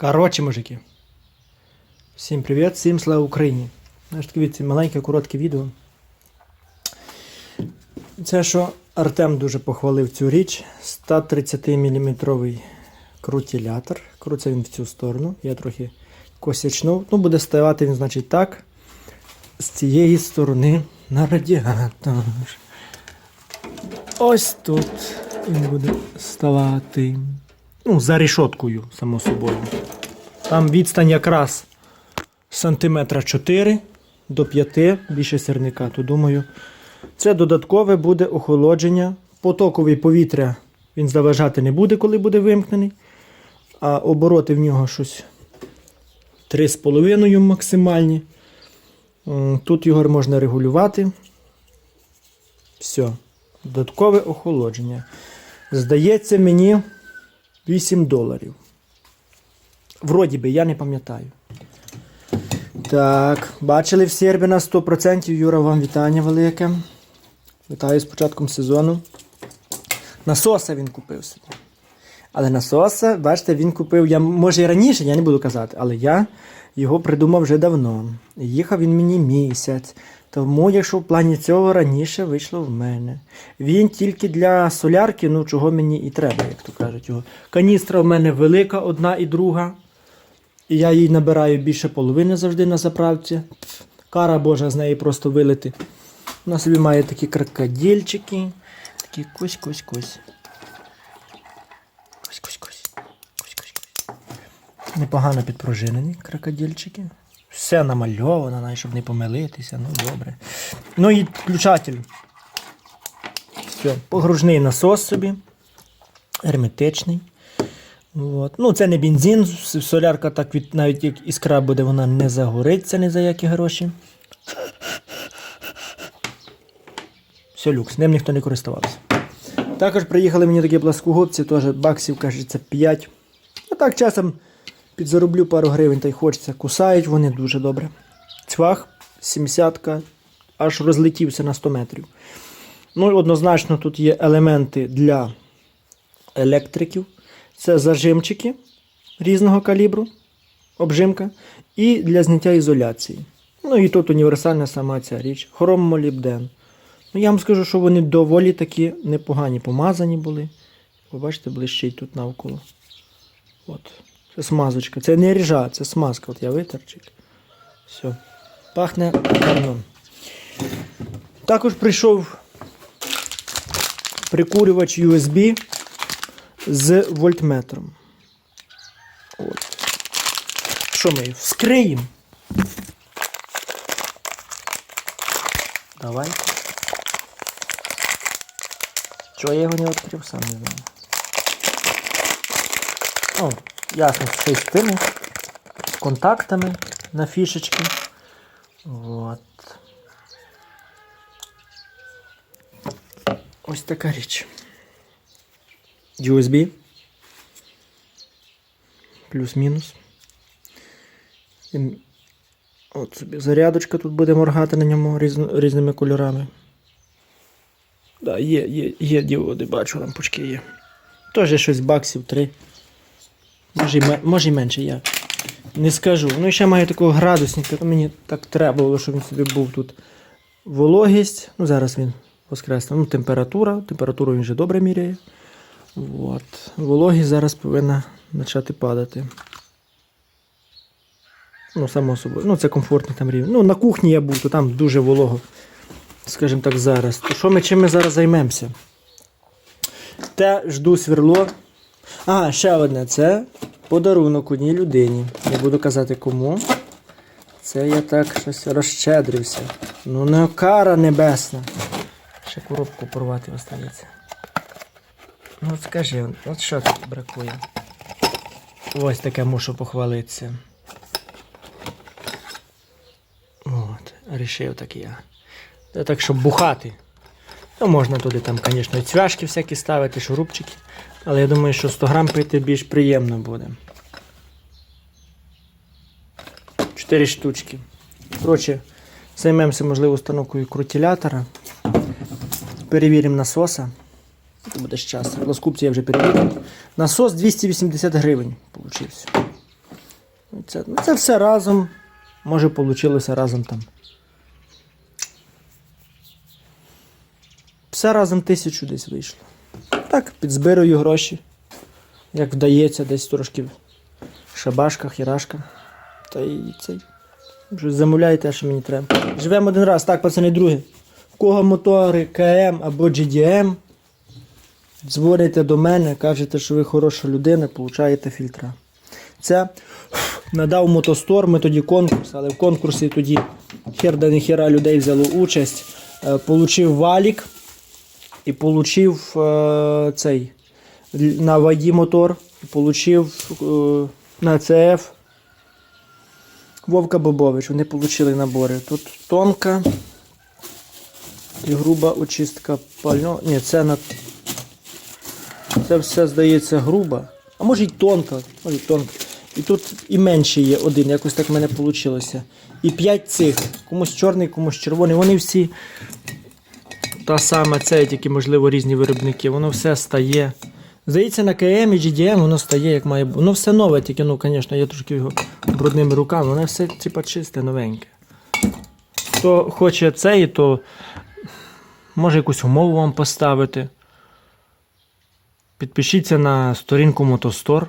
Коротше, мужики. Всім привіт, всім слава Україні. Знаєш, таке маленьке коротке відео. Це що Артем дуже похвалив цю річ. 130 мм крутилятор. Крутиться він в цю сторону. Я трохи косячнув. Ну, буде ставати він, значить, так. З цієї сторони на радіатор. Ось тут він буде ставати. Ну, за рішоткою, само собою. Там відстань якраз сантиметра 4 до 5, більше сірника, то думаю. Це додаткове буде охолодження. Потоковий повітря він заважати не буде, коли буде вимкнений. А обороти в нього щось 3,5 максимальні. Тут його можна регулювати. Все. Додаткове охолодження. Здається, мені 8 доларів. Вроді би, я не пам'ятаю. Так, бачили в Сербі на 100%. Юра, вам вітання велике. Вітаю з початком сезону. Насоса він купив собі. Але насоса, бачите, він купив, я, може і раніше, я не буду казати, але я його придумав вже давно. Їхав він мені місяць. Тому, якщо в плані цього раніше вийшло в мене. Він тільки для солярки, ну чого мені і треба, як то кажуть його. Каністра в мене велика, одна і друга. І я їй набираю більше половини завжди на заправці. Кара Божа з неї просто вилити. Вона собі має такі крокодильчики. Такі. Кось-кось-кось. Кось-кось-кось. Непогано підпружинені крокодильчики. Все намальовано, навіть щоб не помилитися. Ну добре. Ну і включатель. Все, погружний насос собі. Герметичний. От. Ну, це не бензин, солярка так від, навіть як іскра буде, вона не загориться ні за які гроші. Все, люкс, ним ніхто не користувався. Також приїхали мені такі пласкогубці, теж баксів, кажеться, 5. А так часом підзароблю пару гривень та й хочеться. Кусають вони дуже добре. Цвах 70 аж розлетівся на 100 метрів. Ну і однозначно тут є елементи для електриків. Це зажимчики різного калібру, обжимка, і для зняття ізоляції. Ну і тут універсальна сама ця річ. Хром молібден. Ну, я вам скажу, що вони доволі такі непогані помазані були. Побачите, блищить тут навколо. От. Смазочка. Це не ріжа, це смазка. От я витерчик. Все. Пахне гарно. Також прийшов прикурювач USB з вольтметром. От. Що ми вскриємо? Давай. Чого я його не відкрив, сам не знаю. О, ясно, що з тими контактами на фішечки. Вот. Ось така річ. USB. Плюс-мінус. От собі зарядочка тут буде моргати на ньому різно- різними кольорами. Да, є, є, є діоди, бачу, лампочки є. Теж щось баксів 3. Може, ме- може й менше, я не скажу. Ну і ще маю такого градусника, то мені так треба було, щоб він собі був тут. Вологість. Ну, зараз він воскресне. Ну, температура. Температуру він вже добре міряє. От. Вологість зараз повинна почати падати. Ну, само собою. Ну, це комфортний там рівень. Ну, на кухні я був, то там дуже волого. Скажімо так, зараз. То що ми чим ми зараз займемося? Те жду сверло. А, ще одне. Це подарунок одній людині. Не буду казати кому. Це я так щось розщедрився. Ну, не кара небесна. Ще коробку порвати останеться. Ну, от скажи, от що тут бракує? Ось таке мушу похвалитися. От, рішив так я. Це так, щоб бухати. Ну, можна туди там, звісно, і цвяшки всякі ставити, шурупчики. Але я думаю, що 100 грам пити більш приємно буде. Чотири штучки. Коротше, займемося, можливо, установкою крутилятора. Перевіримо насоса. Це буде з часу. Лоскупці я вже перевірив. Насос 280 гривень получився. Це, ну, це все разом. Може, вийшло разом там. Все разом тисячу десь вийшло. Так, підзбирую гроші. Як вдається, десь трошки в шабашках, хірашках. Та й цей. Вже замовляю те, що мені треба. Живемо один раз, так, пацани, друге. В кого мотори КМ або GDM, дзвоните до мене, кажете, що ви хороша людина, получаєте фільтра. Це надав мотостор, ми тоді конкурс, але в конкурсі тоді хер да не хера людей взяло участь. Е, Получив валік і получив е, цей на ваді мотор, і получив е, на ЦФ Вовка Бобович. Вони отримали набори. Тут тонка і груба очистка пального. Ні, це на. Це все здається груба. А може й тонка. Може й тонка. І тут і менше є один, якось так в мене вийшло. І п'ять цих. Комусь чорний, комусь червоний. Вони всі та сама, це тільки, можливо, різні виробники. Воно все стає. Здається, на КМ і GDM воно стає, як має бути. Воно все нове, тільки, ну, звісно, я трошки його брудними руками, воно все типа чисте, новеньке. Хто хоче цей, то може якусь умову вам поставити. Підпишіться на сторінку Мотостор.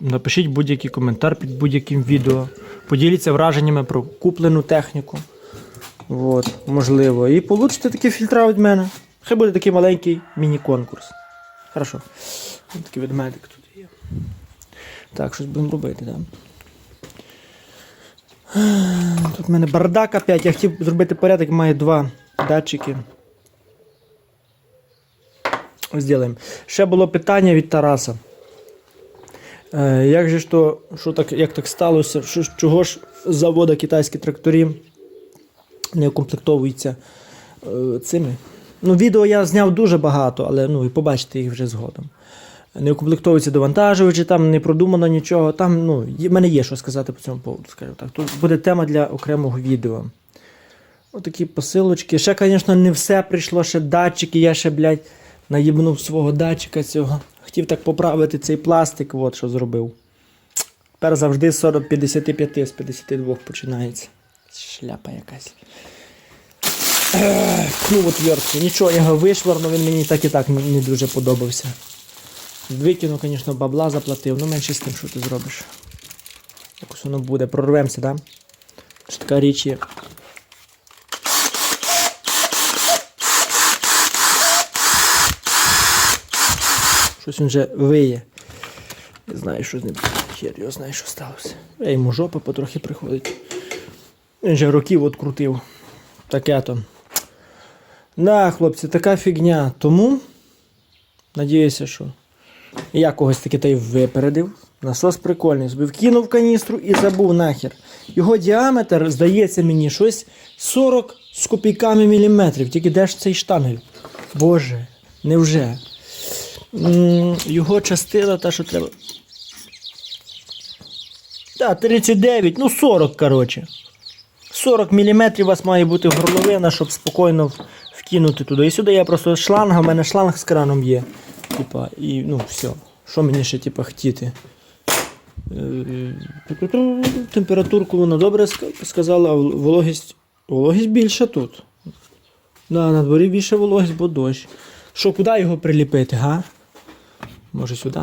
Напишіть будь-який коментар під будь-яким відео. Поділіться враженнями про куплену техніку. От, можливо. І получите такі фільтра від мене. Хай буде такий маленький міні-конкурс. Хорошо. Ось Такий ведмедик тут є. Так, щось будемо робити, так? Тут в мене бардак опять. Я хотів зробити порядок, має два датчики. Зробимо. Ще було питання від Тараса. Е, як же то, що так, як так сталося? Що, чого ж завода китайські тракторі не укомплектовуються е, цими? Ну, відео я зняв дуже багато, але ну, і побачите їх вже згодом. Не укомплектовуються довантажувачі, там не продумано нічого. Там, ну, в мене є що сказати по цьому поводу, скажімо так. Тут буде тема для окремого відео. Отакі посилочки. Ще, звісно, не все прийшло, ще датчики. Я ще, блядь, наїбнув свого датчика цього. Хотів так поправити цей пластик, от що зробив. Тепер завжди 40 55 з 52 починається. Шляпа якась. От. Нічого, я його вишварнув, він мені так і так не дуже подобався. Викинув, звісно, бабла заплатив, ну менше з тим, що ти зробиш. Якось воно буде, прорвемося, так? Да? Що така річ є. Щось він вже виє. Не знаю, що з ним. Хер його знає, що сталося. Я йому жопа потрохи приходить. Він же років открутив. Таке то. Да, хлопці, така фігня. Тому надіюся, що я когось таки та й випередив. Насос прикольний. Собі вкинув каністру і забув нахер. Його діаметр, здається мені, щось 40 з копійками міліметрів. Тільки де ж цей штангель? Боже, невже? Його частина, та, що треба. Так, 39, ну 40, коротше. 40 мм у вас має бути горловина, щоб спокійно вкинути туди. І сюди я просто шланга, у мене шланг з краном є. Типа, і ну все. Що мені ще типа хотіти? Е, Температурку вона добре сказала, а вологість. Вологість більша тут. Да, на дворі більше вологість, бо дощ. Що, куди його приліпити, га? Може сюди?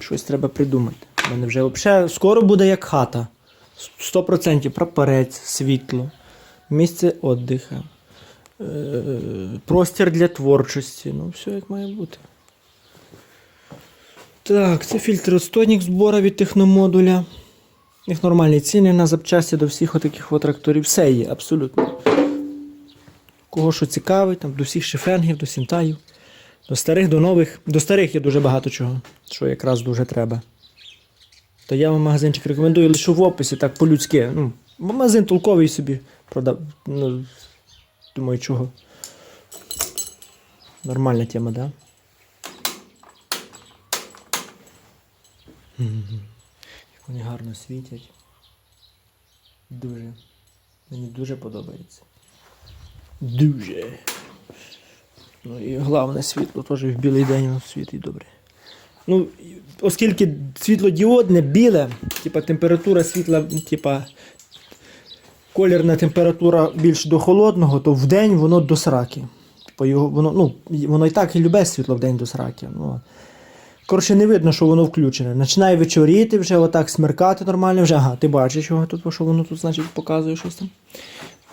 Щось треба придумати. У мене вже взагалі скоро буде як хата. 100% прапорець, світло, місце віддиха, е, простір для творчості. Ну, все як має бути. Так, це фільтростойник збора від техномодуля. Них нормальні ціни на запчасті до всіх отаких от тракторів. Все є, абсолютно. Кого що цікавить, там, до всіх шифенгів, до сінтаїв, до старих, до нових. До старих є дуже багато чого, що якраз дуже треба. То я вам магазинчик рекомендую лише в описі, так по-людськи. Ну, магазин толковий собі продав. Ну, думаю, чого. Нормальна тема, да? Як вони гарно світять. Дуже. Мені дуже подобається. Дуже. Ну і головне світло теж в білий день світить добре. Ну, оскільки світлодіодне, біле, типа температура світла, типа колірна температура більш до холодного, то в день воно до сраки. Типа його, воно, ну, воно і так і любе світло в день до сраки. Ну, Коротше, не видно, що воно включене. Починає вечоріти, вже отак смеркати нормально, вже ага, ти бачиш його тут, що воно тут, значить, показує щось там.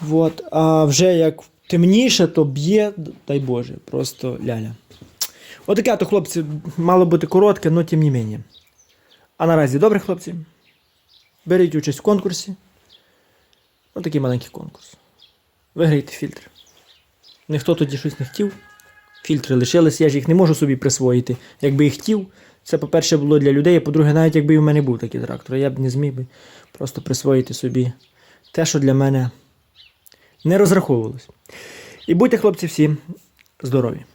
Вот. А вже як темніше, то б'є, дай Боже, просто ляля. Отаке то, хлопці, мало бути коротке, але тим не менше. А наразі добре, хлопці. Беріть участь в конкурсі. Отакий маленький конкурс. Виграйте фільтр. Ніхто тоді щось не хотів. Фільтри лишились, я ж їх не можу собі присвоїти. Якби і хотів, це, по-перше, було для людей, а по-друге, навіть якби і в мене був такий трактор, я б не зміг би просто присвоїти собі те, що для мене не розраховувалось. І будьте, хлопці, всі здорові!